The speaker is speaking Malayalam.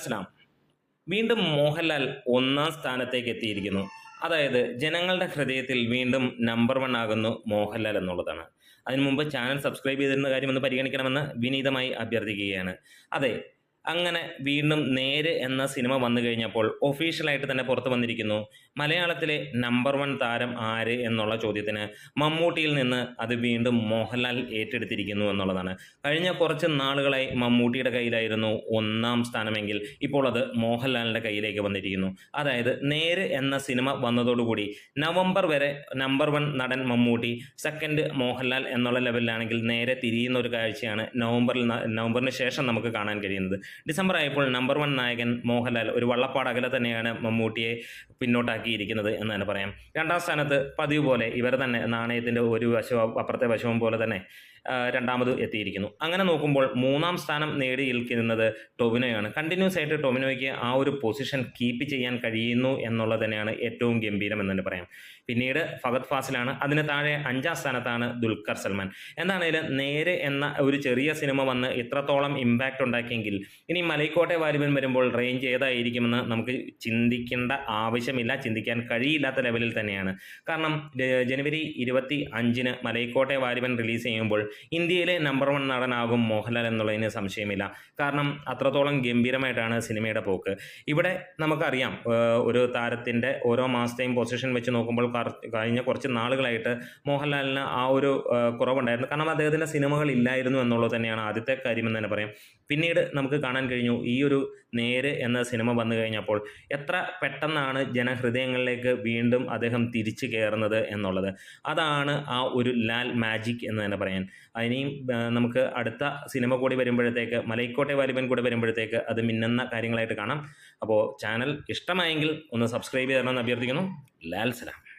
ഇസ്ലാം വീണ്ടും മോഹൻലാൽ ഒന്നാം സ്ഥാനത്തേക്ക് എത്തിയിരിക്കുന്നു. അതായത് ജനങ്ങളുടെ ഹൃദയത്തിൽ വീണ്ടും നമ്പർ വൺ ആകുന്നു മോഹൻലാൽ എന്നുള്ളതാണ്. അതിനു മുമ്പ് ചാനൽ സബ്സ്ക്രൈബ് ചെയ്തിരുന്ന കാര്യം ഒന്ന് പരിഗണിക്കണമെന്ന് വിനീതമായി അഭ്യർത്ഥിക്കുകയാണ്. അതെ അങ്ങനെ വീണ്ടും നേര് എന്ന സിനിമ വന്നു കഴിഞ്ഞപ്പോൾ ഒഫീഷ്യലായിട്ട് തന്നെ പുറത്തു വന്നിരിക്കുന്നു. മലയാളത്തിലെ നമ്പർ വൺ താരം ആര് എന്നുള്ള ചോദ്യത്തിന് മമ്മൂട്ടിയിൽ നിന്ന് അത് വീണ്ടും മോഹൻലാൽ ഏറ്റെടുത്തിരിക്കുന്നു എന്നുള്ളതാണ്. കഴിഞ്ഞ കുറച്ച് നാളുകളായി മമ്മൂട്ടിയുടെ കയ്യിലായിരുന്നു ഒന്നാം സ്ഥാനമെങ്കിൽ ഇപ്പോൾ അത് മോഹൻലാലിന്റെ കയ്യിലേക്ക് വന്നിരിക്കുന്നു. അതായത് നേര് എന്ന സിനിമ വന്നതോടുകൂടി നവംബർ വരെ നമ്പർ വൺ നടൻ മമ്മൂട്ടി സെക്കൻഡ് മോഹൻലാൽ എന്നുള്ള ലെവലിലാണെങ്കിൽ നേരെ തിരിയുന്ന ഒരു കാഴ്ചയാണ് നവംബറിൽ നവംബറിന് ശേഷം നമുക്ക് കാണാൻ കഴിയുന്നത്. ഡിസംബർ ആയപ്പോൾ നമ്പർ വൺ നായകൻ മോഹൻലാൽ ഒരു വള്ളപ്പാട് അകലെ തന്നെയാണ് മമ്മൂട്ടിയെ പിന്നോട്ടാക്കിയിരിക്കുന്നത് എന്ന് തന്നെ പറയാം. രണ്ടാം സ്ഥാനത്ത് പതിവ് പോലെ ഇവർ തന്നെ നാണയത്തിന്റെ ഒരു വശവും അപ്പുറത്തെ വശവും പോലെ തന്നെ രണ്ടാമത് എത്തിയിരിക്കുന്നു. അങ്ങനെ നോക്കുമ്പോൾ മൂന്നാം സ്ഥാനം നേടി നിൽക്കുന്നത് ടൊവിനോയാണ്. കണ്ടിന്യൂസ് ആയിട്ട് ടൊവിനോയ്ക്ക് ആ ഒരു പൊസിഷൻ കീപ്പ് ചെയ്യാൻ കഴിയുന്നു എന്നുള്ളത് തന്നെയാണ് ഏറ്റവും ഗംഭീരം എന്ന് തന്നെ പറയാം. പിന്നീട് ഫഗത് ഫാസിലാണ്. അതിന് താഴെ അഞ്ചാം സ്ഥാനത്താണ് ദുൽഖർ സൽമാൻ. എന്താണേലും നേരെ എന്ന ഒരു ചെറിയ സിനിമ വന്ന് ഇത്രത്തോളം ഇമ്പാക്റ്റ് ഉണ്ടാക്കിയെങ്കിൽ ഇനി മലൈക്കോട്ടെ വാലിബൻ വരുമ്പോൾ റേഞ്ച് ഏതായിരിക്കുമെന്ന് നമുക്ക് ചിന്തിക്കേണ്ട ആവശ്യമില്ല. ചിന്തിക്കാൻ കഴിയില്ലാത്ത ലെവലിൽ തന്നെയാണ്. കാരണം ജനുവരി ഇരുപത്തി അഞ്ചിന് മലൈക്കോട്ടെ വാലിബൻ റിലീസ് ചെയ്യുമ്പോൾ ഇന്ത്യയിലെ നമ്പർ വൺ നടനാകും മോഹൻലാൽ എന്നുള്ളതിന് സംശയമില്ല. കാരണം അത്രത്തോളം ഗംഭീരമായിട്ടാണ് സിനിമയുടെ പോക്ക്. ഇവിടെ നമുക്കറിയാം ഒരു താരത്തിന്റെ ഓരോ മാസത്തെയും പൊസിഷൻ വെച്ച് നോക്കുമ്പോൾ കഴിഞ്ഞ കുറച്ച് നാളുകളായിട്ട് മോഹൻലാലിന് ആ ഒരു കുറവുണ്ടായിരുന്നു. കാരണം അദ്ദേഹത്തിന്റെ സിനിമകൾ ഇല്ലായിരുന്നു എന്നുള്ളത് തന്നെയാണ് ആദ്യത്തെ കാര്യമെന്ന് തന്നെ പറയാം. പിന്നീട് നമുക്ക് കാണാൻ കഴിഞ്ഞു. ഈ ഒരു നേര് എന്ന സിനിമ വന്നു കഴിഞ്ഞപ്പോൾ എത്ര പെട്ടെന്നാണ് ജനഹൃദയങ്ങളിലേക്ക് വീണ്ടും അദ്ദേഹം തിരിച്ചു കയറുന്നത് എന്നുള്ളത്. അതാണ് ആ ഒരു ലാൽ മാജിക് എന്ന് തന്നെ പറയാൻ. അതിനെയും നമുക്ക് അടുത്ത സിനിമ കൂടി വരുമ്പോഴത്തേക്ക് മലൈക്കോട്ടെ വാലിബൻ കൂടി വരുമ്പോഴത്തേക്ക് അത് മിന്നുന്ന കാര്യങ്ങളായിട്ട് കാണാം. അപ്പോൾ ചാനൽ ഇഷ്ടമായെങ്കിൽ ഒന്ന് സബ്സ്ക്രൈബ് ചെയ്യണമെന്ന് അഭ്യർത്ഥിക്കുന്നു. ലാൽ സലാം.